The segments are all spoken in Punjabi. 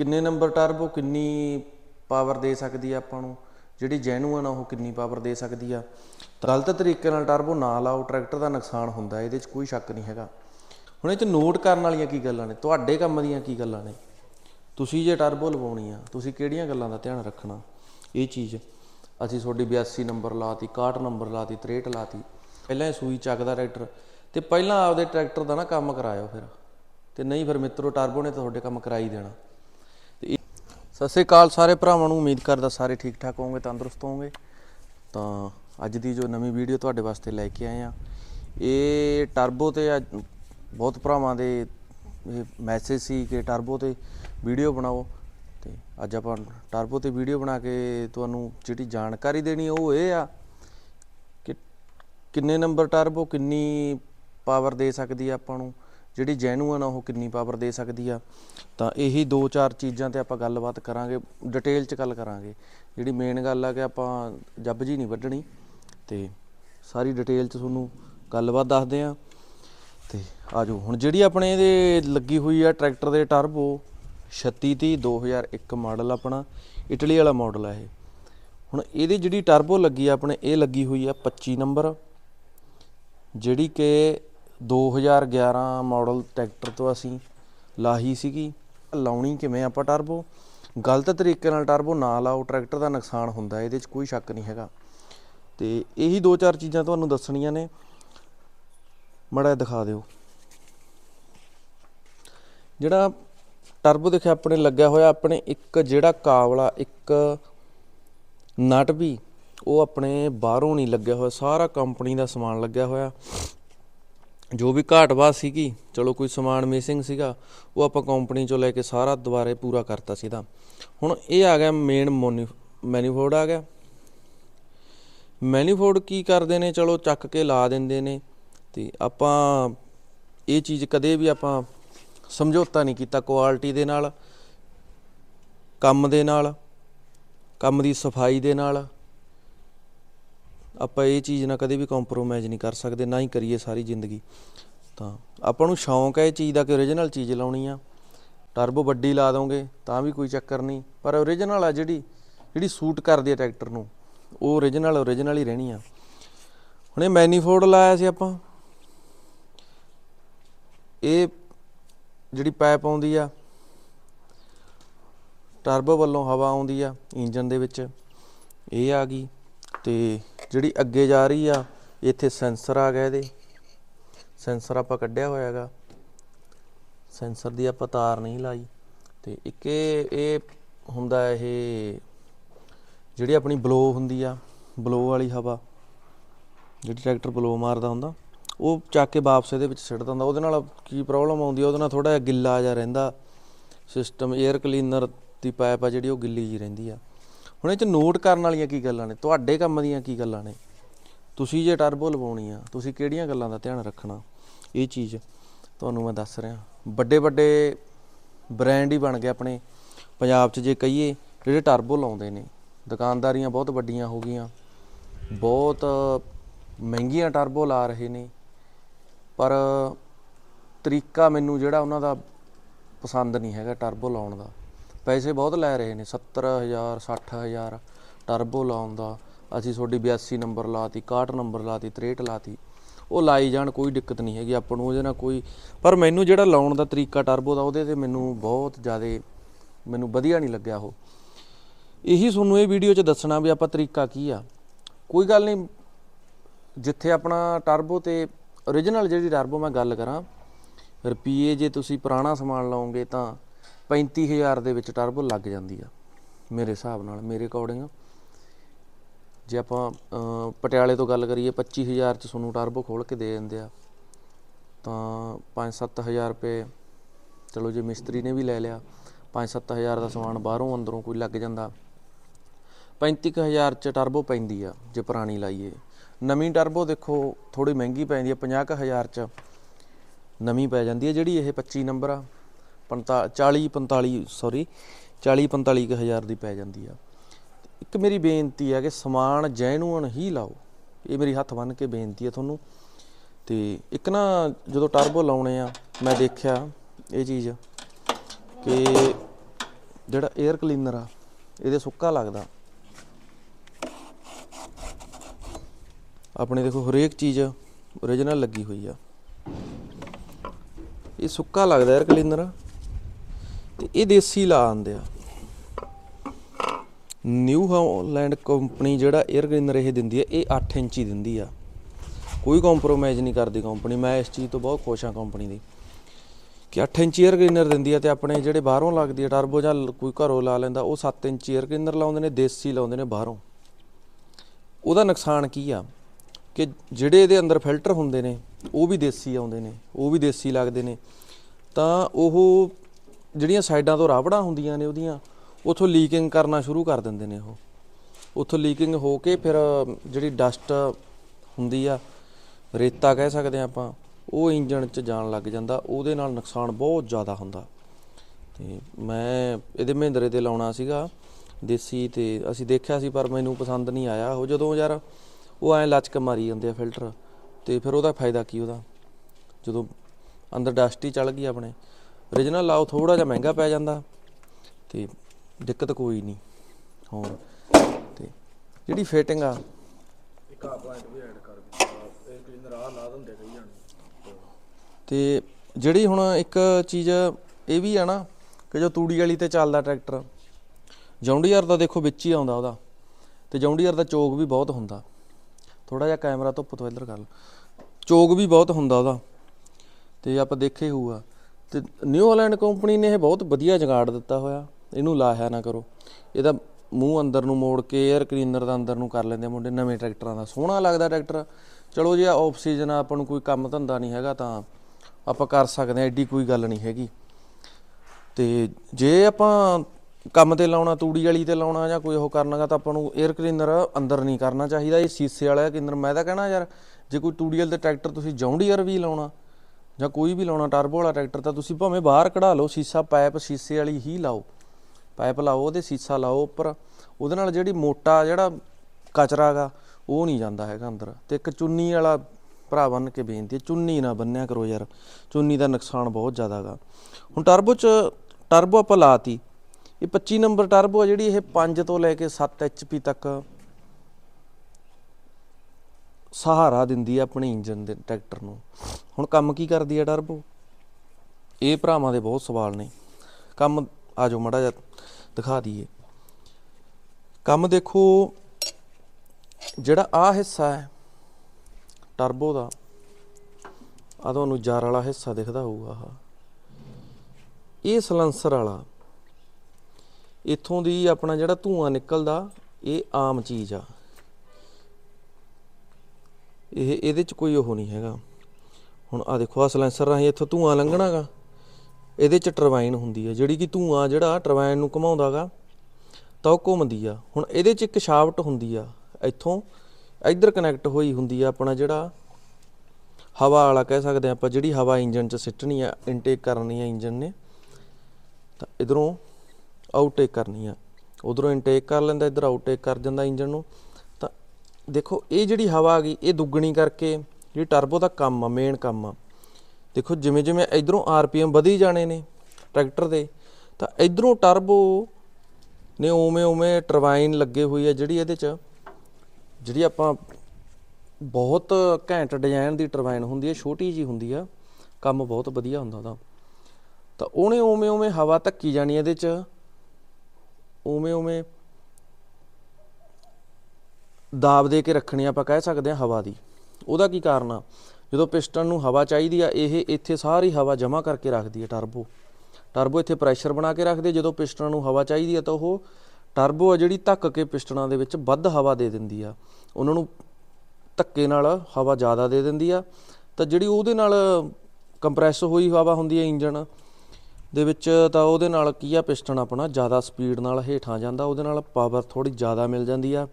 ਕਿੰਨੇ ਨੰਬਰ ਟਰਬੋ ਕਿੰਨੀ ਪਾਵਰ ਦੇ ਸਕਦੀ ਆ ਆਪਾਂ ਨੂੰ? ਜਿਹੜੀ ਜੈਨੂਅਨ ਆ, ਉਹ ਕਿੰਨੀ ਪਾਵਰ ਦੇ ਸਕਦੀ ਆ? ਗਲਤ ਤਰੀਕੇ ਨਾਲ ਟਰਬੋ ਨਾ ਲਾਓ ਟਰੈਕਟਰ ਦਾ ਨੁਕਸਾਨ ਹੁੰਦਾ, ਇਹਦੇ 'ਚ ਕੋਈ ਸ਼ੱਕ ਨਹੀਂ ਹੈਗਾ। ਹੁਣ ਇਹ 'ਚ ਨੋਟ ਕਰਨ ਵਾਲੀਆਂ ਕੀ ਗੱਲਾਂ ਨੇ? ਤੁਹਾਡੇ ਕੰਮ ਦੀਆਂ ਕੀ ਗੱਲਾਂ ਨੇ? ਤੁਸੀਂ ਜੇ ਟਰਬੋ ਲਵਾਉਣੀ ਆ, ਤੁਸੀਂ ਕਿਹੜੀਆਂ ਗੱਲਾਂ ਦਾ ਧਿਆਨ ਰੱਖਣਾ? ਇਹ ਚੀਜ਼, ਅਸੀਂ ਤੁਹਾਡੀ 82 ਨੰਬਰ ਲਾਤੀ 61 ਨੰਬਰ ਲਾਤੀ 63 ਲਾਤੀ। ਪਹਿਲਾਂ ਇਹ ਸੂਈ ਚੱਕਦਾ ਟਰੈਕਟਰ ਤੇ ਪਹਿਲਾਂ ਆਪਦੇ ਟਰੈਕਟਰ ਦਾ ਨਾ ਕੰਮ ਕਰਾਇਓ ਫਿਰ। ਤੇ ਨਹੀਂ ਫਿਰ ਮਿੱਤਰੋ ਟਰਬੋ ਨੇ ਤਾਂ ਤੁਹਾਡੇ ਕੰਮ ਕਰਾ ਦੇਣਾ। ਸਤਿ ਸ੍ਰੀ ਅਕਾਲ ਸਾਰੇ ਭਰਾਵਾਂ ਨੂੰ, ਉਮੀਦ ਕਰਦਾ ਸਾਰੇ ਠੀਕ ਠਾਕ ਹੋਵੋਗੇ, ਤੰਦਰੁਸਤ ਹੋਵੋਗੇ। ਤਾਂ ਅੱਜ ਦੀ ਜੋ ਨਵੀਂ ਵੀਡੀਓ ਤੁਹਾਡੇ ਵਾਸਤੇ ਲੈ ਕੇ ਆਏ ਆ ਇਹ ਟਰਬੋ ਤੇ ਅੱਜ ਬਹੁਤ ਭਰਾਵਾਂ ਦੇ ਇਹ ਮੈਸੇਜ ਸੀ ਕਿ ਟਰਬੋ ਤੇ ਵੀਡੀਓ ਬਣਾਓ। ਤੇ ਅੱਜ ਆਪਾਂ ਟਰਬੋ ਤੇ ਵੀਡੀਓ ਬਣਾ ਕੇ ਤੁਹਾਨੂੰ ਜਿਹੜੀ ਜਾਣਕਾਰੀ ਦੇਣੀ, ਉਹ ਇਹ ਆ ਕਿ ਕਿੰਨੇ ਨੰਬਰ ਟਰਬੋ, ਕਿੰਨੀ ਪਾਵਰ ਦੇ ਸਕਦੀ ਆ ਆਪਾਂ ਨੂੰ। ਜਿਹੜੀ ਜੈਨੂਅਨ ਆ, ਉਹ ਕਿੰਨੀ ਪਾਵਰ ਦੇ ਸਕਦੀ ਆ। ਤਾਂ ਇਹੀ ਦੋ ਚਾਰ ਚੀਜ਼ਾਂ ਤੇ ਆਪਾਂ ਗੱਲਬਾਤ ਕਰਾਂਗੇ ਡਿਟੇਲ ਚ ਗੱਲ ਕਰਾਂਗੇ। ਜਿਹੜੀ ਮੇਨ ਗੱਲ ਆ ਕਿ ਆਪਾਂ ਜੱਬ ਜੀ ਨਹੀਂ ਵੱਢਣੀ, ਤੇ ਸਾਰੀ ਡਿਟੇਲ ਚ ਤੁਹਾਨੂੰ ਗੱਲਬਾਤ ਦੱਸਦੇ ਆ। ਤੇ ਆਜੋ, ਹੁਣ ਜਿਹੜੀ ਆਪਣੇ ਇਹਦੇ ਲੱਗੀ ਹੋਈ ਆ ਟਰੈਕਟਰ ਦੇ ਟਰਬੋ 3630 2001 ਮਾਡਲ ਆਪਣਾ, ਇਟਲੀ ਵਾਲਾ ਮਾਡਲ ਆ ਇਹ। ਹੁਣ ਇਹਦੀ ਜਿਹੜੀ ਟਰਬੋ ਲੱਗੀ ਆ ਆਪਣੇ, ਇਹ ਲੱਗੀ ਹੋਈ ਆ 25 ਨੰਬਰ, ਜਿਹੜੀ ਕਿ 2011 ਮਾਡਲ ਟਰੈਕਟਰ ਤੋਂ ਅਸੀਂ ਲਾਹੀ ਸੀਗੀ। ਲਾਉਣੀ ਕਿਵੇਂ ਆਪਾਂ ਟਰਬੋ ਗਲਤ ਤਰੀਕੇ ਨਾਲ ਟਰਬੋ ਨਾ ਲਾਓ, ਟਰੈਕਟਰ ਦਾ ਨੁਕਸਾਨ ਹੁੰਦਾ, ਇਹਦੇ 'ਚ ਕੋਈ ਸ਼ੱਕ ਨਹੀਂ ਹੈਗਾ। ਤੇ ਇਹੀ ਦੋ ਚਾਰ ਚੀਜ਼ਾਂ ਤੁਹਾਨੂੰ ਦੱਸਣੀਆਂ ਨੇ। ਮੜਾ ਦਿਖਾ ਦਿਓ। ਜਿਹੜਾ ਟਰਬੋ ਦੇਖਿਆ, ਆਪਣੇ ਲੱਗਿਆ ਹੋਇਆ, ਆਪਣੇ ਇੱਕ ਜਿਹੜਾ ਕਾਵਲਾ, ਇੱਕ ਨਟ ਵੀ, ਉਹ ਆਪਣੇ ਬਾਹਰੋਂ ਨਹੀਂ ਲੱਗਿਆ ਹੋਇਆ। ਸਾਰਾ ਕੰਪਨੀ ਦਾ ਸਮਾਨ ਲੱਗਿਆ ਹੋਇਆ। ਜੋ ਵੀ ਘਾਟਵਾ ਸੀਗੀ, ਚਲੋ ਕੋਈ ਸਮਾਨ ਮਿਸਿੰਗ ਸੀਗਾ, ਉਹ ਆਪਾਂ ਕੰਪਨੀ ਚੋਂ ਲੈ ਕੇ ਸਾਰਾ ਦੁਬਾਰੇ ਪੂਰਾ ਕਰਤਾ ਸੀ ਇਹਦਾ ਹੁਣ ਇਹ ਆ ਗਿਆ ਮੇਨ ਮੈਨੀਫੋਰਡ ਆ ਗਿਆ। ਮੈਨੀਫੋਰਡ ਕੀ ਕਰਦੇ ਨੇ, ਚਲੋ ਚੱਕ ਕੇ ਲਾ ਦਿੰਦੇ ਨੇ। ਤੇ ਆਪਾਂ ਇਹ ਚੀਜ਼ ਕਦੇ ਵੀ ਆਪਾਂ ਸਮਝੌਤਾ ਨਹੀਂ ਕੀਤਾ ਕੁਆਲਿਟੀ ਦੇ ਨਾਲ, ਕੰਮ ਦੇ ਨਾਲ, ਕੰਮ ਦੀ ਸਫ਼ਾਈ ਦੇ ਨਾਲ। ਆਪਾਂ ਇਹ ਚੀਜ਼ ਨਾਲ ਕਦੇ ਵੀ ਕੰਪਰੋਮਾਈਜ਼ ਨਹੀਂ ਕਰ ਸਕਦੇ, ਨਾ ਹੀ ਕਰੀਏ ਸਾਰੀ ਜ਼ਿੰਦਗੀ। ਤਾਂ ਆਪਾਂ ਨੂੰ ਸ਼ੌਂਕ ਹੈ ਇਹ ਚੀਜ਼ ਦਾ ਕਿ ਓਰੀਜਨਲ ਚੀਜ਼ ਲਾਉਣੀ ਆ। ਟਰਬੋ ਵੱਡੀ ਲਾ ਦੋਗੇ, ਤਾਂ ਵੀ ਕੋਈ ਚੱਕਰ ਨਹੀਂ। ਪਰ ਓਰੀਜਨਲ ਆ ਜਿਹੜੀ ਜਿਹੜੀ ਸੂਟ ਕਰਦੀ ਆ ਟਰੈਕਟਰ ਨੂੰ, ਉਹ ਓਰੀਜਨਲ ਓਰੀਜਨਲ ਹੀ ਰਹਿਣੀ ਆ। ਹੁਣ ਇਹ ਮੈਨੀਫੋਰਡ ਲਾਇਆ ਸੀ ਆਪਾਂ। ਇਹ ਜਿਹੜੀ ਪਾਈਪ ਆਉਂਦੀ ਆ ਟਰਬੋ ਵੱਲੋਂ ਹਵਾ ਆਉਂਦੀ ਆ, ਇੰਜਨ ਦੇ ਵਿੱਚ, ਇਹ ਆ ਗਈ। ਤੇ ਜਿਹੜੀ ਅੱਗੇ ਜਾ ਰਹੀ ਆ, ਇੱਥੇ ਸੈਂਸਰ ਆ ਗਿਆ ਇਹਦੇ। ਸੈਂਸਰ ਆਪਾਂ ਕੱਢਿਆ ਹੋਇਆ ਹੈਗਾ। ਸੈਂਸਰ ਦੀ ਆਪਾਂ ਤਾਰ ਨਹੀਂ ਲਾਈ। ਤੇ ਇੱਕ ਇਹ ਇਹ ਹੁੰਦਾ ਇਹ ਜਿਹੜੀ ਆਪਣੀ ਬਲੋ ਹੁੰਦੀ ਆ, ਬਲੋ ਵਾਲੀ ਹਵਾ, ਜਿਹੜੀ ਟਰੈਕਟਰ ਬਲੋ ਮਾਰਦਾ ਹੁੰਦਾ, ਉਹ ਚੱਕ ਕੇ ਵਾਪਸ ਇਹਦੇ ਵਿੱਚ ਸਿੱਟ ਦਿੰਦਾ। ਉਹਦੇ ਨਾਲ ਕੀ ਪ੍ਰੋਬਲਮ ਆਉਂਦੀ ਆ, ਉਹਦੇ ਨਾਲ ਥੋੜਾ ਜਿਹਾ ਗਿੱਲਾ ਜਿਹਾ ਰਹਿੰਦਾ। ਸਿਸਟਮ 에ਅਰ ਕਲੀਨਰ ਦੀ ਪਾਈਪ ਆ ਜਿਹੜੀ, ਉਹ ਗਿੱਲੀ ਜੀ ਰਹਿੰਦੀ ਆ। ਹੁਣ ਇਹ ਚ ਨੋਟ ਕਰਨ ਵਾਲੀਆਂ ਕੀ ਗੱਲਾਂ ਨੇ? ਤੁਹਾਡੇ ਕੰਮ ਦੀਆਂ ਕੀ ਗੱਲਾਂ ਨੇ? ਤੁਸੀਂ ਜੇ ਟਰਬੋ ਲਵਾਉਣੀ ਆ, ਤੁਸੀਂ ਕਿਹੜੀਆਂ ਗੱਲਾਂ ਦਾ ਧਿਆਨ ਰੱਖਣਾ? ਇਹ ਚੀਜ਼ ਤੁਹਾਨੂੰ ਮੈਂ ਦੱਸ ਰਿਹਾ। ਵੱਡੇ ਵੱਡੇ ਬ੍ਰਾਂਡ ਹੀ ਬਣ ਗਏ ਆਪਣੇ। ਪੰਜਾਬ 'ਚ ਜੇ ਕਹੀਏ, ਜਿਹੜੇ ਟਰਬੋ ਲਾਉਂਦੇ ਨੇ, ਦੁਕਾਨਦਾਰੀਆਂ ਬਹੁਤ ਵੱਡੀਆਂ ਹੋ ਗਈਆਂ। ਬਹੁਤ ਮਹਿੰਗੀਆਂ ਟਰਬੋ ਲਾ ਰਹੇ ਨੇ। ਪਰ ਤਰੀਕਾ ਮੈਨੂੰ ਜਿਹੜਾ ਉਹਨਾਂ ਦਾ ਪਸੰਦ ਨਹੀਂ ਹੈਗਾ ਟਰਬੋ ਲਾਉਣ ਦਾ। ਪੈਸੇ ਬਹੁਤ ਲੈ ਰਹੇ ਨੇ 70000 60000 ਟਰਬੋ ਲਾਉਣ ਦਾ, ਅਸੀਂ ਤੁਹਾਡੀ 82 ਨੰਬਰ ਲਾਤੀ 61 ਨੰਬਰ ਲਾਤੀ 63 ਲਾਤੀ। ਉਹ ਲਾਈ ਜਾਣ ਕੋਈ ਦਿੱਕਤ ਨਹੀਂ ਹੈਗੀ, ਆਪਾਂ ਨੂੰ ਉਹਦੇ ਨਾਲ ਕੋਈ, ਪਰ ਮੈਨੂੰ ਜਿਹੜਾ ਲਾਉਣ ਦਾ ਤਰੀਕਾ ਟਰਬੋ ਦਾ, ਉਹਦੇ ਤੇ ਮੈਨੂੰ ਬਹੁਤ ਜ਼ਿਆਦਾ, ਮੈਨੂੰ ਵਧੀਆ ਨਹੀਂ ਲੱਗਿਆ ਉਹ। ਇਹੀ ਤੁਹਾਨੂੰ ਇਹ ਵੀਡੀਓ 'ਚ ਦੱਸਣਾ ਵੀ ਆਪਾਂ ਤਰੀਕਾ ਕੀ ਆ। ਕੋਈ ਗੱਲ ਨਹੀਂ, ਜਿੱਥੇ ਆਪਣਾ ਟਰਬੋ ਤੇ origignal ਜਿਹੜੀ ਟਰਬੋ ਮੈਂ ਗੱਲ ਕਰਾਂ, ਰੁਪਈਏ ਜੇ ਤੁਸੀਂ ਪੁਰਾਣਾ ਸਮਾਨ ਲਾਓਗੇ ਤਾਂ 35000 ਦੇ ਵਿੱਚ ਟਰਬੋ ਲੱਗ ਜਾਂਦੀ ਆ, ਮੇਰੇ ਹਿਸਾਬ ਨਾਲ, ਮੇਰੇ ਅਕੋਰਡਿੰਗ ਜੇ ਆਪਾਂ ਪਟਿਆਲੇ ਤੋਂ ਗੱਲ ਕਰੀਏ 25000 ਚ ਤੁਹਾਨੂੰ ਟਰਬੋ ਖੋਲ ਕੇ ਦੇ ਦਿੰਦੇ ਆ। ਤਾਂ 5-7000 ਰੁਪਏ, ਚਲੋ ਜੇ ਮਿਸਤਰੀ ਨੇ ਵੀ ਲੈ ਲਿਆ 5-7000 ਦਾ ਸਮਾਨ ਬਾਹਰੋਂ ਅੰਦਰੋਂ ਕੋਈ ਲੱਗ ਜਾਂਦਾ। 35000 ਚ ਟਰਬੋ ਪੈਂਦੀ ਆ, ਜੇ ਪੁਰਾਣੀ ਲਾਈਏ। ਨਵੀਂ ਟਰਬੋ ਦੇਖੋ ਥੋੜੀ ਮਹਿੰਗੀ ਪੈਂਦੀ ਆ 50000 ਚ ਨਵੀਂ ਪੈ ਜਾਂਦੀ ਹੈ ਜਿਹੜੀ ਇਹ 25 ਨੰਬਰ ਆ। 40 45 ਸੌਰੀ 40 45 ਕੁ ਹਜ਼ਾਰ ਦੀ ਪੈ ਜਾਂਦੀ ਆ। ਇੱਕ ਮੇਰੀ ਬੇਨਤੀ ਹੈ ਕਿ ਸਮਾਨ ਜੈਨੂਅਨ ਹੀ ਲਾਓ। ਇਹ ਮੇਰੀ ਹੱਥ ਬੰਨ ਕੇ ਬੇਨਤੀ ਹੈ ਤੁਹਾਨੂੰ। ਤੇ ਇੱਕ ਨਾ ਜਦੋਂ ਟਰਬੋ ਲਾਉਣੇ ਆ, ਮੈਂ ਦੇਖਿਆ ਇਹ ਚੀਜ਼ ਕਿ ਜਿਹੜਾ 에ਅਰ ਕਲੀਨਰ ਆ, ਇਹਦੇ ਸੁੱਕਾ ਲੱਗਦਾ। ਆਪਣੇ ਦੇਖੋ ਹਰੇਕ ਚੀਜ਼ origignal ਲੱਗੀ ਹੋਈ ਆ। ਇਹ ਸੁੱਕਾ ਲੱਗਦਾ 에ਅਰ ਕਲੀਨਰ ਤੇ ਇਹ ਦੇਸੀ ਲਾ ਆਂਦੇ ਆ। ਨਿਊ ਹਾਲੈਂਡ ਕੰਪਨੀ ਜਿਹੜਾ 에ਅਰ ਗ੍ਰੀਨਰ ਇਹ ਦਿੰਦੀ ਆ, ਇਹ 8 ਇੰਚੀ ਦਿੰਦੀ ਆ। ਕੋਈ ਕੰਪਰੋਮਾਈਜ਼ ਨਹੀਂ ਕਰਦੀ ਕੰਪਨੀ ਮੈਂ ਇਸ ਚੀਜ਼ ਤੋਂ ਬਹੁਤ ਖੁਸ਼ ਹਾਂ ਕੰਪਨੀ ਦੀ ਕਿ 8 ਇੰਚ 에ਅਰ ਗ੍ਰੀਨਰ ਦਿੰਦੀ ਆ ਤੇ ਆਪਣੇ ਜਿਹੜੇ ਬਾਹਰੋਂ ਲੱਗਦੀ ਆ ਟਰਬੋ ਜਾਂ ਕੋਈ ਘਰੋਂ ਲਾ ਲੈਂਦਾ, ਉਹ 7 ਇੰਚ 에ਅਰ ਗ੍ਰੀਨਰ ਲਾਉਂਦੇ ਨੇ, ਦੇਸੀ ਲਾਉਂਦੇ ਨੇ ਬਾਹਰੋਂ। ਉਹਦਾ ਨੁਕਸਾਨ ਕੀ ਆ? ਕਿ ਜਿਹੜੇ ਇਹਦੇ ਅੰਦਰ ਫਿਲਟਰ ਹੁੰਦੇ ਨੇ, ਉਹ ਵੀ ਦੇਸੀ ਆਉਂਦੇ ਨੇ, ਉਹ ਵੀ ਦੇਸੀ ਲੱਗਦੇ ਨੇ। ਤਾਂ ਉਹ ਜਿਹੜੀਆਂ ਸਾਈਡਾਂ ਤੋਂ ਰਾਵੜਾਂ ਹੁੰਦੀਆਂ ਨੇ ਉਹਦੀਆਂ, ਉਥੋਂ ਲੀਕਿੰਗ ਕਰਨਾ ਸ਼ੁਰੂ ਕਰ ਦਿੰਦੇ ਨੇ ਉਹ। ਉਥੋਂ ਲੀਕਿੰਗ ਹੋ ਕੇ ਫਿਰ ਜਿਹੜੀ ਡਸਟ ਹੁੰਦੀ ਆ, ਰੇਤਾ ਕਹਿ ਸਕਦੇ ਆ ਆਪਾਂ, ਉਹ ਇੰਜਣ 'ਚ ਜਾਣ ਲੱਗ ਜਾਂਦਾ, ਉਹਦੇ ਨਾਲ ਨੁਕਸਾਨ ਬਹੁਤ ਜ਼ਿਆਦਾ ਹੁੰਦਾ। ਤੇ ਮੈਂ ਇਹਦੇ ਮਹਿੰਦਰੇ ਤੇ ਲਾਉਣਾ ਸੀਗਾ, ਦੇਸੀ ਤੇ ਅਸੀਂ ਦੇਖਿਆ ਸੀ, ਪਰ ਮੈਨੂੰ ਪਸੰਦ ਨਹੀਂ ਆਇਆ ਉਹ। ਜਦੋਂ ਯਾਰ ਉਹ ਐ ਲਚਕ ਮਾਰੀ ਜਾਂਦੇ ਆ ਫਿਲਟਰ ਤੇ ਫਿਰ ਉਹਦਾ ਫਾਇਦਾ ਕੀ ਉਹਦਾ? ਜਦੋਂ ਅੰਦਰ ਡਸਟ ਹੀ ਚੱਲ ਗਈ ਆਪਣੇ origignal ਲਾਓ ਥੋੜਾ ਜਿਹਾ ਮਹਿੰਗਾ ਪੈ ਜਾਂਦਾ ਤੇ ਦਿੱਕਤ ਕੋਈ ਨਹੀਂ। ਹੋਰ ਤੇ ਜਿਹੜੀ ਫਿਟਿੰਗ ਆ। ਇੱਕ ਆ ਪੁਆਇੰਟ ਵੀ ਐਡ ਕਰ ਦਿੱਤਾ ਇਹ ਕਲੀਨਰ ਆ ਲਾ ਦਿੰਦੇ ਕਈ ਜਾਣੇ। ਤੇ ਜਿਹੜੀ ਹੁਣ ਇੱਕ ਚੀਜ਼ ਇਹ ਵੀ ਆ ਨਾ ਕਿ ਜੋ ਤੂੜੀ ਵਾਲੀ ਤੇ ਚੱਲਦਾ ਟਰੈਕਟਰ ਜੌਂਡੀਅਰ ਦਾ ਦੇਖੋ ਵਿੱਚ ਹੀ ਆਉਂਦਾ ਉਹਦਾ ਤੇ ਜੌਂਡੀਅਰ ਦਾ ਚੋਕ ਵੀ ਬਹੁਤ ਹੁੰਦਾ। ਥੋੜਾ ਜਿਹਾ ਕੈਮਰਾ ਤੋਂ ਇੱਧਰ ਕਰ ਲਓ। ਚੋਕ ਵੀ ਬਹੁਤ ਹੁੰਦਾ ਉਹਦਾ ਤੇ ਆਪਾਂ ਦੇਖੇ ਹੋਊਗਾ। ਤੇ ਨਿਊ ਹਾਲੈਂਡ ਕੰਪਨੀ ਨੇ ਇਹ ਬਹੁਤ ਵਧੀਆ ਜਗਾੜ ਦਿੱਤਾ ਹੋਇਆ। ਇਹਨੂੰ ਲਾਹਿਆ ਨਾ ਕਰੋ। ਇਹਦਾ ਮੂੰਹ ਅੰਦਰ ਨੂੰ ਮੋੜ ਕੇ 에ਅਰ ਕਲੀਨਰ ਦਾ ਅੰਦਰ ਨੂੰ ਕਰ ਲੈਂਦੇ ਮੁੰਡੇ, ਨਵੇਂ ਟਰੈਕਟਰਾਂ ਦਾ। ਸੋਹਣਾ ਲੱਗਦਾ ਟਰੈਕਟਰ। ਚਲੋ ਜੇ ਆਫ ਸੀਜ਼ਨ ਆਪਾਂ ਨੂੰ ਕੋਈ ਕੰਮ ਧੰਦਾ ਨਹੀਂ ਹੈਗਾ ਤਾਂ ਆਪਾਂ ਕਰ ਸਕਦੇ ਆ, ਐਡੀ ਕੋਈ ਗੱਲ ਨਹੀਂ ਹੈਗੀ। ਤੇ ਜੇ ਆਪਾਂ ਕੰਮ ਤੇ ਲਾਉਣਾ, ਤੂੜੀ ਵਾਲੀ ਤੇ ਲਾਉਣਾ ਜਾਂ ਕੋਈ ਉਹ ਕਰਨਾਗਾ ਤਾਂ ਆਪਾਂ ਨੂੰ 에ਅਰ ਕਲੀਨਰ ਅੰਦਰ ਨਹੀਂ ਕਰਨਾ ਚਾਹੀਦਾ। ਇਹ ਸੀਸੇ ਵਾਲਾ ਕਲੀਨਰ ਮੈਂ ਤਾਂ ਕਹਿਣਾ ਯਾਰ, ਜੇ ਕੋਈ ਤੂੜੀ ਵਾਲੇ ਤੇ ਟਰੈਕਟਰ ਤੁਸੀਂ ਜੌਂਡੀਅਰ ਵੀ ਲਾਉਣਾ ਜਾਂ ਕੋਈ ਵੀ ਲਾਉਣਾ ਟਰਬੋ ਵਾਲਾ ਟਰੈਕਟਰ, ਤਾਂ ਤੁਸੀਂ ਭਾਵੇਂ ਬਾਹਰ ਕਢਾ ਲਓ, ਸੀਸਾ ਪਾਈਪ ਸੀਸੇ ਵਾਲੀ ਹੀ ਲਾਓ। ਪਾਈਪ ਲਾਓ, ਉਹਦੇ ਸੀਸਾ ਲਾਓ ਉੱਪਰ। ਉਹਦੇ ਨਾਲ ਜਿਹੜੀ ਮੋਟਾ ਜਿਹੜਾ ਕਚਰਾ ਗਾ, ਉਹ ਨਹੀਂ ਜਾਂਦਾ ਹੈਗਾ ਅੰਦਰ। ਤੇ ਇੱਕ ਚੁੰਨੀ ਵਾਲਾ ਭਰਾ ਬਣ ਕੇ ਬੇਨਤੀ ਹੈ, ਚੁੰਨੀ ਨਾ ਬੰਨਿਆ ਕਰੋ ਯਾਰ। ਚੁੰਨੀ ਦਾ ਨੁਕਸਾਨ ਬਹੁਤ ਜ਼ਿਆਦਾ ਗਾ। ਹੁਣ ਟਰਬੋ ਚ ਟਰਬੋ ਆਪਾਂ ਲਾਤੀ। ਇਹ 25 ਨੰਬਰ ਟਰਬੋ ਆ ਜਿਹੜੀ ਇਹ 5 ਤੋਂ ਲੈ ਕੇ 7 ਐਚਪੀ ਤੱਕ ਸਹਾਰਾ ਦਿੰਦੀ ਹੈ ਆਪਣੇ ਇੰਜਨ ਦੇ ਟਰੈਕਟਰ ਨੂੰ। ਹੁਣ ਕੰਮ ਕੀ ਕਰਦੀ ਹੈ ਟਰਬੋ ਇਹ ਭਰਾਵਾਂ ਦੇ ਬਹੁਤ ਸਵਾਲ ਨੇ। ਕੰਮ, ਆ ਜਾਓ ਮੜਾ ਜਿਹਾ ਦਿਖਾ ਦਈਏ। ਕੰਮ ਦੇਖੋ, ਜਿਹੜਾ ਆ ਹਿੱਸਾ ਹੈ, ਟਰਬੋ ਦਾ ਆ ਤੁਹਾਨੂੰ ਜਾਰ ਵਾਲਾ ਹਿੱਸਾ ਦਿਖਦਾ ਹੋਊਗਾ ਆਹ। ਇਹ ਸਲੈਂਸਰ ਵਾਲਾ, ਇੱਥੋਂ ਦੀ ਆਪਣਾ ਜਿਹੜਾ ਧੂਆਂ ਨਿਕਲਦਾ, ਇਹ ਆਮ ਚੀਜ਼ ਆ। ਇਹ, ਇਹਦੇ ਚ ਕੋਈ ਉਹ ਨਹੀਂ ਹੈਗਾ। ਹੁਣ ਆ ਦੇਖੋ ਆ ਸਲੈਂਸਰ ਰਾਹੀਂ ਇੱਥੋਂ ਧੂਆਂ ਲੰਘਣਾਗਾ। ਇਹਦੇ ਚ ਟਰਬਾਈਨ ਹੁੰਦੀ ਹੈ ਜਿਹੜੀ ਕਿ ਧੂਆਂ, ਜਿਹੜਾ ਟਰਬਾਈਨ ਨੂੰ ਘੁਮਾਉਂਦਾਗਾ, ਤਾਂ ਉਹ ਘੁੰਮਦੀ ਆ। ਹੁਣ ਇਹਦੇ ਚ ਇੱਕ ਸ਼ਾਫਟ ਹੁੰਦੀ ਆ, ਇੱਥੋਂ ਇੱਧਰ ਕਨੈਕਟ ਹੋਈ ਹੁੰਦੀ ਆ ਆਪਣਾ ਜਿਹੜਾ ਹਵਾ ਵਾਲਾ ਕਹਿ ਸਕਦੇ ਆ ਆਪਾਂ, ਜਿਹੜੀ ਹਵਾ ਇੰਜਨ ਚ ਸਿੱਟਣੀ ਆ ਇਨਟੇਕ ਕਰਨੀ ਆ ਇੰਜਨ ਨੇ, ਤਾਂ ਇਧਰੋਂ ਆਊਟਟੇਕ ਕਰਨੀ ਆ। ਉਧਰੋਂ ਇਨਟੇਕ ਕਰ ਲੈਂਦਾ, ਇਧਰ ਆਊਟਟੇਕ ਕਰ ਜਾਂਦਾ ਇੰਜਨ ਨੂੰ। ਦੇਖੋ, ਇਹ ਜਿਹੜੀ ਹਵਾ ਆ ਗਈ, ਇਹ ਦੁੱਗਣੀ ਕਰਕੇ ਜਿਹੜੀ ਟਰਬੋ ਦਾ ਕੰਮ ਆ ਮੇਨ ਕੰਮ ਆ। ਦੇਖੋ, ਜਿਵੇਂ ਜਿਵੇਂ ਇਧਰੋਂ ਆਰਪੀਐਮ ਵਧੀ ਜਾਣੇ ਨੇ ਟਰੈਕਟਰ ਦੇ, ਤਾਂ ਇਧਰੋਂ ਟਰਬੋ ਨੇ ਉਵੇਂ ਉਵੇਂ ਟਰਬਾਈਨ ਲੱਗੇ ਹੋਈ ਆ ਜਿਹੜੀ ਇਹਦੇ ਚ, ਜਿਹੜੀ ਆਪਾਂ ਬਹੁਤ ਘੈਂਟ ਡਿਜ਼ਾਈਨ ਦੀ ਟਰਬਾਈਨ ਹੁੰਦੀ ਹੈ ਛੋਟੀ ਜੀ ਹੁੰਦੀ ਆ, ਕੰਮ ਬਹੁਤ ਵਧੀਆ ਹੁੰਦਾ ਉਹਦਾ। ਤਾਂ ਉਹਨੇ ਉਵੇਂ ਉਵੇਂ ਹਵਾ ਧੱਕੀ ਜਾਣੀ ਇਹਦੇ ਚ, ਉਵੇਂ ਉਵੇਂ ਦਾਬ ਦੇ ਕੇ ਰੱਖਣੀ ਆਪਾਂ ਕਹਿ ਸਕਦੇ ਹਾਂ ਹਵਾ ਦੀ। ਉਹਦਾ ਕੀ ਕਾਰਨ ਆ? ਜਦੋਂ ਪਿਸਟਨ ਨੂੰ ਹਵਾ ਚਾਹੀਦੀ ਆ, ਇਹ ਇੱਥੇ ਸਾਰੀ ਹਵਾ ਜਮ੍ਹਾਂ ਕਰਕੇ ਰੱਖਦੀ ਹੈ ਟਰਬੋ। ਟਰਬੋ ਇੱਥੇ ਪ੍ਰੈਸ਼ਰ ਬਣਾ ਕੇ ਰੱਖਦੇ ਜਦੋਂ ਪਿਸਟਨ ਨੂੰ ਹਵਾ ਚਾਹੀਦੀ ਆ ਤਾਂ ਉਹ ਟਰਬੋ ਆ ਜਿਹੜੀ ਧੱਕ ਕੇ ਪਿਸਟਨਾਂ ਦੇ ਵਿੱਚ ਵੱਧ ਹਵਾ ਦੇ ਦਿੰਦੀ ਆ। ਉਹਨਾਂ ਨੂੰ ਧੱਕੇ ਨਾਲ ਹਵਾ ਜ਼ਿਆਦਾ ਦੇ ਦਿੰਦੀ ਆ। ਤਾਂ ਜਿਹੜੀ ਉਹਦੇ ਨਾਲ ਕੰਪਰੈਸ ਹੋਈ ਹਵਾ ਹੁੰਦੀ ਹੈ ਇੰਜਨ ਦੇ ਵਿੱਚ, ਤਾਂ ਉਹਦੇ ਨਾਲ ਕੀ ਆ, ਪਿਸਟਨ ਆਪਣਾ ਜ਼ਿਆਦਾ ਸਪੀਡ ਨਾਲ ਹੇਠਾਂ ਜਾਂਦਾ, ਉਹਦੇ ਨਾਲ ਪਾਵਰ ਥੋੜੀ ਜ਼ਿਆਦਾ ਮਿਲ ਜਾਂਦੀ ਆ।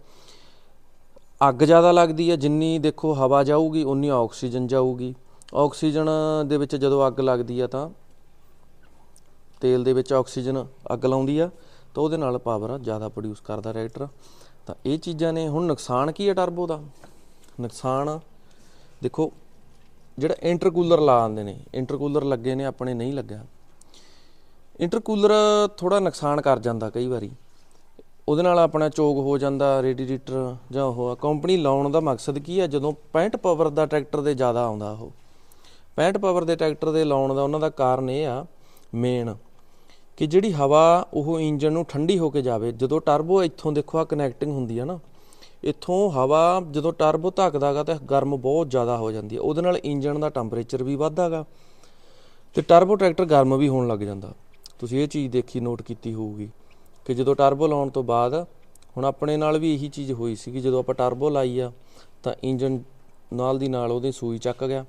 ਅੱਗ ਜ਼ਿਆਦਾ ਲੱਗਦੀ ਹੈ ਜਿੰਨੀ ਦੇਖੋ ਹਵਾ ਜਾਊਗੀ, ਉਨੀ ਆਕਸੀਜਨ ਜਾਊਗੀ। ਆਕਸੀਜਨ ਦੇ ਵਿੱਚ ਜਦੋਂ ਅੱਗ ਲੱਗਦੀ ਆ ਤਾਂ ਤੇਲ ਦੇ ਵਿੱਚ ਆਕਸੀਜਨ ਅੱਗ ਲਾਉਂਦੀ ਆ, ਤਾਂ ਉਹਦੇ ਨਾਲ ਪਾਵਰ ਜ਼ਿਆਦਾ ਪ੍ਰੋਡਿਊਸ ਕਰਦਾ ਟਰੈਕਟਰ ਤਾਂ ਇਹ ਚੀਜ਼ਾਂ ਨੇ, ਹੁਣ ਨੁਕਸਾਨ ਕੀ ਹੈ ਟਰਬੋ ਦਾ? ਨੁਕਸਾਨ ਦੇਖੋ, ਜਿਹੜਾ ਇੰਟਰਕੂਲਰ ਲਾ ਆਉਂਦੇ ਨੇ ਇੰਟਰਕੂਲਰ ਲੱਗੇ ਨੇ, ਆਪਣੇ ਨਹੀਂ ਲੱਗਿਆ। ਇੰਟਰਕੂਲਰ ਥੋੜਾ ਨੁਕਸਾਨ ਕਰ ਜਾਂਦਾ ਕਈ ਵਾਰੀ। ਉਹਦੇ ਨਾਲ ਆਪਣਾ ਚੋਕ ਹੋ ਜਾਂਦਾ, ਰੇਡੀਏਟਰ ਜਾਂ ਉਹ ਕੰਪਨੀ ਲਾਉਣ ਦਾ ਮਕਸਦ ਕੀ ਹੈ ਜਦੋਂ 65 ਪਾਵਰ ਦਾ ਟਰੈਕਟਰ ਦੇ ਜ਼ਿਆਦਾ ਆਉਂਦਾ ਉਹ। 65 ਪਾਵਰ ਦੇ ਟਰੈਕਟਰ ਦੇ ਲਾਉਣ ਦਾ ਉਹਨਾਂ ਦਾ ਕਾਰਨ ਇਹ ਆ ਮੇਨ ਕਿ ਜਿਹੜੀ ਹਵਾ ਉਹ ਇੰਜਨ ਨੂੰ ਠੰਡੀ ਹੋ ਕੇ ਜਾਵੇ। ਜਦੋਂ ਟਰਬੋ ਇੱਥੋਂ ਦੇਖੋ ਆ ਕਨੈਕਟਿੰਗ ਹੁੰਦੀ ਆ ਨਾ, ਇੱਥੋਂ ਹਵਾ ਜਦੋਂ ਟਰਬੋ ਧੱਕਦਾਗਾ ਤਾਂ ਗਰਮ ਬਹੁਤ ਜ਼ਿਆਦਾ ਹੋ ਜਾਂਦੀ ਹੈ ਉਹਦੇ ਨਾਲ ਇੰਜਨ ਦਾ ਟੈਂਪਰੇਚਰ ਵੀ ਵੱਧਦਾਗਾ ਤੇ ਟਰਬੋ ਟਰੈਕਟਰ ਗਰਮ ਵੀ ਹੋਣ ਲੱਗ ਜਾਂਦਾ। ਤੁਸੀਂ ਇਹ ਚੀਜ਼ ਦੇਖੀ ਨੋਟ ਕੀਤੀ ਹੋਊਗੀ। ਕਿ ਜਦੋਂ ਟਰਬੋ ਲਾਉਣ ਤੋਂ ਬਾਅਦ ਹੁਣ ਆਪਣੇ ਨਾਲ ਵੀ ਇਹੀ ਚੀਜ਼ ਹੋਈ ਸੀ ਕਿ ਜਦੋਂ ਆਪਾਂ ਟਰਬੋ ਲਾਈ ਆ, ਤਾਂ ਇੰਜਨ ਨਾਲ ਦੀ ਨਾਲ ਉਹਦੀ ਸੂਈ ਚੱਕ ਗਿਆ।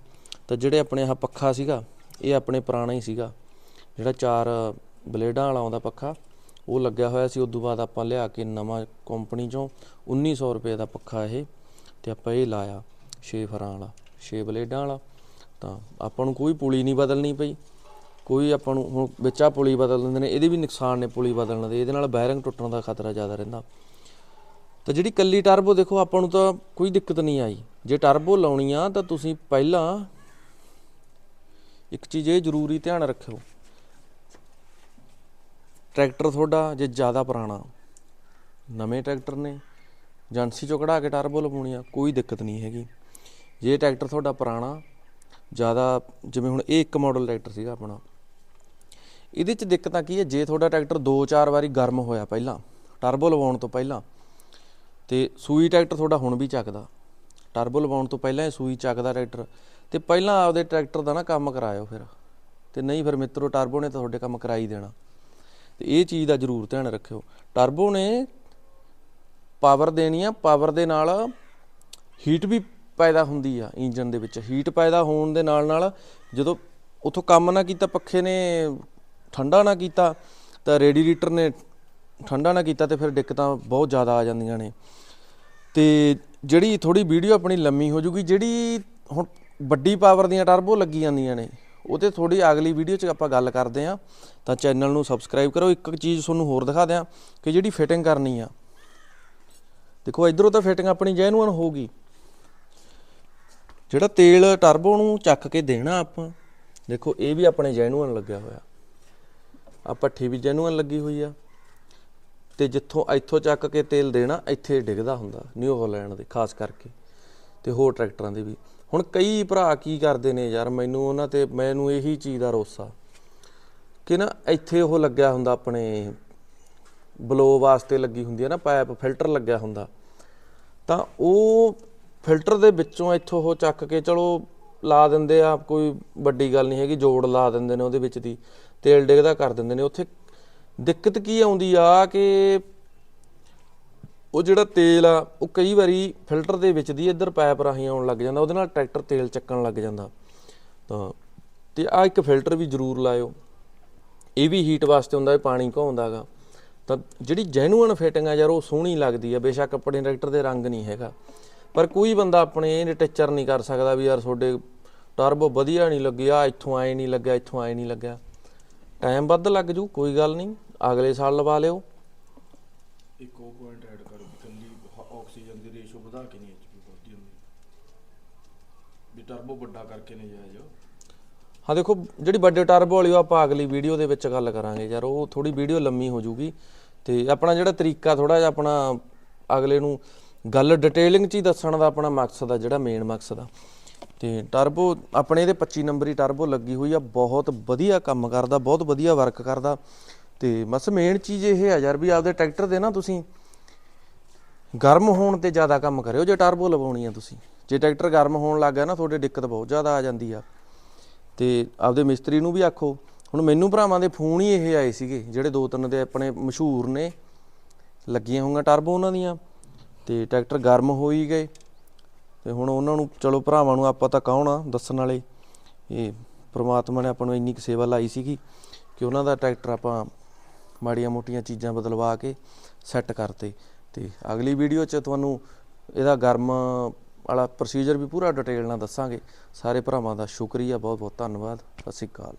ਤਾਂ ਜਿਹੜੇ ਆਪਣੇ ਆਹ ਪੱਖਾ ਸੀਗਾ, ਇਹ ਆਪਣੇ ਪੁਰਾਣਾ ਹੀ ਸੀਗਾ। ਜਿਹੜਾ ਚਾਰ ਬਲੇਡਾਂ ਵਾਲਾ ਆਉਂਦਾ ਪੱਖਾ, ਉਹ ਲੱਗਿਆ ਹੋਇਆ ਸੀ। ਉਦੋਂ ਬਾਅਦ ਆਪਾਂ ਲਿਆ ਕੇ ਨਵਾਂ ਕੰਪਨੀ ਚੋਂ 1900 ਰੁਪਏ ਦਾ ਪੱਖਾ ਇਹ, ਤੇ ਆਪਾਂ ਇਹ ਲਾਇਆ 6 ਫਰਾਂ ਵਾਲਾ 6 ਬਲੇਡਾਂ ਵਾਲਾ। ਤਾਂ ਆਪਾਂ ਨੂੰ ਕੋਈ ਪੁਲੀ ਨਹੀਂ ਬਦਲਣੀ ਪਈ। ਕੋਈ ਆਪਾਂ ਨੂੰ ਹੁਣ ਵਿੱਚ ਆ ਪੁਲੀ ਬਦਲ ਦਿੰਦੇ ਨੇ, ਇਹਦੇ ਵੀ ਨੁਕਸਾਨ ਨੇ ਪੁਲੀ ਬਦਲਣ ਦੇ, ਇਹਦੇ ਨਾਲ ਬੈਰਿੰਗ ਟੁੱਟਣ ਦਾ ਖਤਰਾ ਜ਼ਿਆਦਾ ਰਹਿੰਦਾ। ਤਾਂ ਜਿਹੜੀ ਕੱਲੀ ਟਰਬੋ ਦੇਖੋ, ਆਪਾਂ ਨੂੰ ਤਾਂ ਕੋਈ ਦਿੱਕਤ ਨਹੀਂ ਆਈ। ਜੇ ਟਰਬੋ ਲਾਉਣੀ ਆ ਤਾਂ ਤੁਸੀਂ ਪਹਿਲਾਂ ਇੱਕ ਚੀਜ਼ ਇਹ ਜ਼ਰੂਰੀ ਧਿਆਨ ਰੱਖਿਓ। ਟਰੈਕਟਰ ਤੁਹਾਡਾ ਜੇ ਜ਼ਿਆਦਾ ਪੁਰਾਣਾ, ਨਵੇਂ ਟਰੈਕਟਰ ਨੇ, ਏਜੰਸੀ ਚੋਂ ਕਢਾ ਕੇ ਟਰਬੋ ਲਵਾਉਣੀ ਆ, ਕੋਈ ਦਿੱਕਤ ਨਹੀਂ ਹੈਗੀ। ਜੇ ਟਰੈਕਟਰ ਤੁਹਾਡਾ ਪੁਰਾਣਾ, ਜ਼ਿਆਦਾ ਜਿਵੇਂ ਹੁਣ ਇਹ ਇੱਕ ਮਾਡਲ ਟਰੈਕਟਰ ਸੀਗਾ ਆਪਣਾ ਇਹਦੇ ਚ ਦਿੱਕਤਾਂ ਕੀ ਹੈ? ਜੇ ਤੁਹਾਡਾ ਟਰੈਕਟਰ 2-4 ਵਾਰੀ ਗਰਮ ਹੋਇਆ ਪਹਿਲਾਂ ਟਰਬੋ ਲਵਾਉਣ ਤੋਂ ਪਹਿਲਾਂ, ਤੇ ਸੂਈ ਟਰੈਕਟਰ ਤੁਹਾਡਾ ਹੁਣ ਵੀ ਚੱਕਦਾ। ਟਰਬੋ ਲਵਾਉਣ ਤੋਂ ਪਹਿਲਾਂ ਇਹ ਸੂਈ ਚੱਕਦਾ ਟਰੈਕਟਰ, ਤੇ ਪਹਿਲਾਂ ਆਪਦੇ ਟਰੈਕਟਰ ਦਾ ਨਾ ਕੰਮ ਕਰਾਇਓ ਫਿਰ। ਤੇ ਨਹੀਂ ਫਿਰ ਮਿੱਤਰੋ ਟਰਬੋ ਨੇ ਤਾਂ ਤੁਹਾਡੇ ਕੰਮ ਕਰਾ ਦੇਣਾ। ਤੇ ਇਹ ਚੀਜ਼ ਦਾ ਜ਼ਰੂਰ ਧਿਆਨ ਰੱਖਿਓ। ਟਰਬੋ ਨੇ ਪਾਵਰ ਦੇਣੀ ਆ ਪਾਵਰ ਦੇ ਨਾਲ ਹੀਟ ਵੀ ਪੈਦਾ ਹੁੰਦੀ ਆ ਇੰਜਨ ਦੇ ਵਿੱਚ। ਹੀਟ ਪੈਦਾ ਹੋਣ ਦੇ ਨਾਲ ਨਾਲ ਜਦੋਂ ਉਥੋਂ ਕੰਮ ਨਾ ਕੀਤਾ, ਪੱਖੇ ਨੇ ਠੰਡਾ ਨਾ ਕੀਤਾ, ਤਾਂ ਰੇਡੀਏਟਰ ਨੇ ਠੰਡਾ ਨਾ ਕੀਤਾ ਤੇ ਫਿਰ ਦਿੱਕਤਾਂ ਬਹੁਤ ਜ਼ਿਆਦਾ ਆ ਜਾਂਦੀਆਂ ਨੇ। ਤੇ ਜਿਹੜੀ ਥੋੜੀ ਵੀਡੀਓ ਆਪਣੀ ਲੰਮੀ ਹੋ ਜੂਗੀ, ਜਿਹੜੀ ਹੁਣ ਵੱਡੀ ਪਾਵਰ ਦੀਆਂ ਟਰਬੋ ਲੱਗੀ ਜਾਂਦੀਆਂ ਨੇ ਉਹ ਤੇ ਥੋੜੀ ਅਗਲੀ ਵੀਡੀਓ 'ਚ ਆਪਾਂ ਗੱਲ ਕਰਦੇ ਆ ਤਾਂ ਚੈਨਲ ਨੂੰ ਸਬਸਕ੍ਰਾਈਬ ਕਰੋ, ਇੱਕ ਚੀਜ਼ ਤੁਹਾਨੂੰ ਹੋਰ ਦਿਖਾ ਦਿਆਂ ਕਿ ਜਿਹੜੀ ਫਿਟਿੰਗ ਕਰਨੀ ਆ। ਦੇਖੋ, ਇਧਰੋਂ ਤਾਂ ਫਿਟਿੰਗ ਆਪਣੀ ਜੈਨੂਅਨ ਹੋਊਗੀ ਜਿਹੜਾ ਤੇਲ ਟਰਬੋ ਨੂੰ ਚੱਕ ਕੇ ਦੇਣਾ ਆਪਾਂ, ਦੇਖੋ, ਇਹ ਵੀ ਆਪਣੇ ਜੈਨੂਅਨ ਲੱਗਿਆ ਹੋਇਆ। ਆ ਭੱਠੀ ਵੀ ਜੈਨੂਅਨ ਲੱਗੀ ਹੋਈ ਆ। ਤੇ ਜਿੱਥੋਂ ਇੱਥੋਂ ਚੱਕ ਕੇ ਤੇਲ ਦੇਣਾ, ਇੱਥੇ ਡਿੱਗਦਾ ਹੁੰਦਾ ਨਿਊ ਹਾਲੈਂਡ ਦੇ, ਖਾਸ ਕਰਕੇ। ਤੇ ਹੋਰ ਟਰੈਕਟਰਾਂ ਦੇ ਵੀ। ਹੁਣ ਕਈ ਭਰਾ ਕੀ ਕਰਦੇ ਨੇ ਯਾਰ, ਮੈਨੂੰ ਉਹਨਾਂ ਤੇ, ਮੈਨੂੰ ਇਹੀ ਚੀਜ਼ ਦਾ ਰੋਸਾ। ਕਿ ਨਾ ਇੱਥੇ ਉਹ ਲੱਗਿਆ ਹੁੰਦਾ ਆਪਣੇ, ਬਲੋ ਵਾਸਤੇ ਲੱਗੀ ਹੁੰਦੀ ਹੈ ਨਾ ਪਾਈਪ ਫਿਲਟਰ ਲੱਗਿਆ ਹੁੰਦਾ। ਤਾਂ ਉਹ ਫਿਲਟਰ ਦੇ ਵਿੱਚੋਂ ਇੱਥੋਂ ਉਹ ਚੱਕ ਕੇ ਚਲੋ ਲਾ ਦਿੰਦੇ ਆ, ਕੋਈ ਵੱਡੀ ਗੱਲ ਨਹੀਂ ਹੈਗੀ, ਜੋੜ ਲਾ ਦਿੰਦੇ ਨੇ ਉਹਦੇ ਵਿੱਚ ਦੀ। ਤੇਲ ਡਿੱਗਦਾ ਕਰ ਦਿੰਦੇ ਨੇ। ਉੱਥੇ ਦਿੱਕਤ ਕੀ ਆਉਂਦੀ ਆ ਕਿ ਉਹ ਜਿਹੜਾ ਤੇਲ ਆ, ਉਹ ਕਈ ਵਾਰੀ ਫਿਲਟਰ ਦੇ ਵਿੱਚ ਦੀ ਇੱਧਰ ਪਾਈਪ ਰਾਹੀਂ ਆਉਣ ਲੱਗ ਜਾਂਦਾ, ਉਹਦੇ ਨਾਲ ਟਰੈਕਟਰ ਤੇਲ ਚੱਕਣ ਲੱਗ ਜਾਂਦਾ। ਤਾਂ, ਤੇ ਆ ਇੱਕ ਫਿਲਟਰ ਵੀ ਜ਼ਰੂਰ ਲਾਇਓ। ਇਹ ਵੀ ਹੀਟ ਵਾਸਤੇ ਹੁੰਦਾ ਹੈ ਪਾਣੀ ਘਾਉਂਦਾਗਾ ਤਾਂ ਜਿਹੜੀ ਜੈਨੂਅਨ ਫਿਟਿੰਗ ਆ ਯਾਰ, ਉਹ ਸੋਹਣੀ ਲੱਗਦੀ ਆ। ਬੇਸ਼ੱਕ ਆਪਣੇ ਟਰੈਕਟਰ ਦੇ ਰੰਗ ਨਹੀਂ ਹੈਗਾ। ਪਰ ਕੋਈ ਬੰਦਾ ਆਪਣੇ ਇਹ ਟੀਚਰ ਨਹੀਂ ਕਰ ਸਕਦਾ ਵੀ ਯਾਰ ਤੁਹਾਡੇ ਟਰਬੋ ਵਧੀਆ ਨਹੀਂ ਲੱਗਿਆ ਇੱਥੋਂ ਆਏ ਨਹੀਂ ਲੱਗਿਆ, ਇੱਥੋਂ ਆਏ ਨਹੀਂ ਲੱਗਿਆ। ਟਾਈਮ ਵੱਧ ਲੱਗ ਜੂ ਕੋਈ ਗੱਲ ਨਹੀਂ ਅਗਲੇ ਸਾਲ ਲਵਾ ਲਿਓ। ਇੱਕ ਉਹ ਪੁਆਇੰਟ ਐਡ ਕਰ ਵੀ ਕੱਲੀ ਆਕਸੀਜਨ ਦੀ ਰੇਸ਼ੋ ਵਧਾ ਕੇ ਨਹੀਂ ਐਚਪੀ ਵਧਦੀ ਹੁੰਦੀ। ਵੀ ਟਰਬੋ ਵੱਡਾ ਕਰਕੇ ਨਹੀਂ ਜਾਇਜ਼ ਹਾਂ ਦੇਖੋ ਜਿਹੜੀ ਵੱਡੇ ਟਰਬੋ ਵਾਲੀ ਉਹ ਆਪਾਂ ਅਗਲੀ ਵੀਡੀਓ ਦੇ ਵਿੱਚ ਗੱਲ ਕਰਾਂਗੇ ਯਾਰ ਉਹ ਥੋੜੀ ਵੀਡੀਓ ਲੰਮੀ ਹੋ ਜੂਗੀ। ਤੇ ਆਪਣਾ ਜਿਹੜਾ ਤਰੀਕਾ ਥੋੜਾ ਜਿਹਾ ਆਪਣਾ ਅਗਲੇ ਨੂੰ ਗੱਲ ਡਿਟੇਲਿੰਗ ਚ ਹੀ ਦੱਸਣ ਦਾ ਆਪਣਾ ਮਕਸਦ ਆ ਜਿਹੜਾ ਮੇਨ ਮਕਸਦ ਆ। ਤੇ ਟਰਬੋ ਆਪਣੇ ਇਹਦੇ 25 ਨੰਬਰੀ ਟਰਬੋ ਲੱਗੀ ਹੋਈ ਆ, ਬਹੁਤ ਵਧੀਆ ਕੰਮ ਕਰਦਾ, ਬਹੁਤ ਵਧੀਆ ਵਰਕ ਕਰਦਾ। ਤੇ ਬਸ ਮੇਨ ਚੀਜ਼ ਇਹ ਆ ਯਾਰ ਵੀ ਆਪਦੇ ਟਰੈਕਟਰ ਦੇ ਨਾ ਤੁਸੀਂ ਗਰਮ ਹੋਣ ਤੇ ਜ਼ਿਆਦਾ ਕੰਮ ਕਰਿਓ, ਜੇ ਟਰਬੋ ਲਵਾਉਣੀ ਆ ਤੁਸੀਂ। ਜੇ ਟਰੈਕਟਰ ਗਰਮ ਹੋਣ ਲੱਗ ਗਿਆ ਨਾ, ਤੁਹਾਡੇ ਦਿੱਕਤ ਬਹੁਤ ਜ਼ਿਆਦਾ ਆ ਜਾਂਦੀ ਆ। ਤੇ ਆਪਦੇ ਮਿਸਤਰੀ ਨੂੰ ਵੀ ਆਖੋ, ਹੁਣ ਮੈਨੂੰ ਭਰਾਵਾਂ ਦੇ ਫੋਨ ਹੀ ਇਹ ਆਏ ਸੀਗੇ, ਜਿਹੜੇ ਦੋ ਤਿੰਨ ਦੇ ਆਪਣੇ ਮਸ਼ਹੂਰ ਨੇ, ਲੱਗੀਆਂ ਹੋਈਆਂ ਟਰਬੋ ਉਹਨਾਂ ਦੀਆਂ। ਤੇ ਟਰੈਕਟਰ ਗਰਮ ਹੋ ਹੀ ਗਏ। ਤੇ ਹੁਣ ਉਹਨਾਂ ਨੂੰ ਚਲੋ ਭਰਾਵਾਂ ਨੂੰ ਆਪਾਂ ਤਾਂ ਕੌਣ ਆ ਦੱਸਣ ਵਾਲੇ, ਇਹ ਪ੍ਰਮਾਤਮਾ ਨੇ ਆਪਾਂ ਨੂੰ ਇੰਨੀ ਕੁ ਸੇਵਾ ਲਾਈ ਸੀਗੀ ਕਿ ਉਹਨਾਂ ਦਾ ਟਰੈਕਟਰ ਆਪਾਂ ਮਾੜੀਆਂ ਮੋਟੀਆਂ ਚੀਜ਼ਾਂ ਬਦਲਵਾ ਕੇ ਸੈੱਟ ਕਰਤੇ। ਤੇ ਅਗਲੀ ਵੀਡੀਓ 'ਚ ਤੁਹਾਨੂੰ ਇਹਦਾ ਗਰਮ ਵਾਲਾ ਪ੍ਰੋਸੀਜਰ ਵੀ ਪੂਰਾ ਡਿਟੇਲ ਨਾਲ ਦੱਸਾਂਗੇ। ਸਾਰੇ ਭਰਾਵਾਂ ਦਾ ਸ਼ੁਕਰੀਆ ਬਹੁਤ ਬਹੁਤ ਧੰਨਵਾਦ। ਸਤਿ ਸ਼੍ਰੀ ਅਕਾਲ।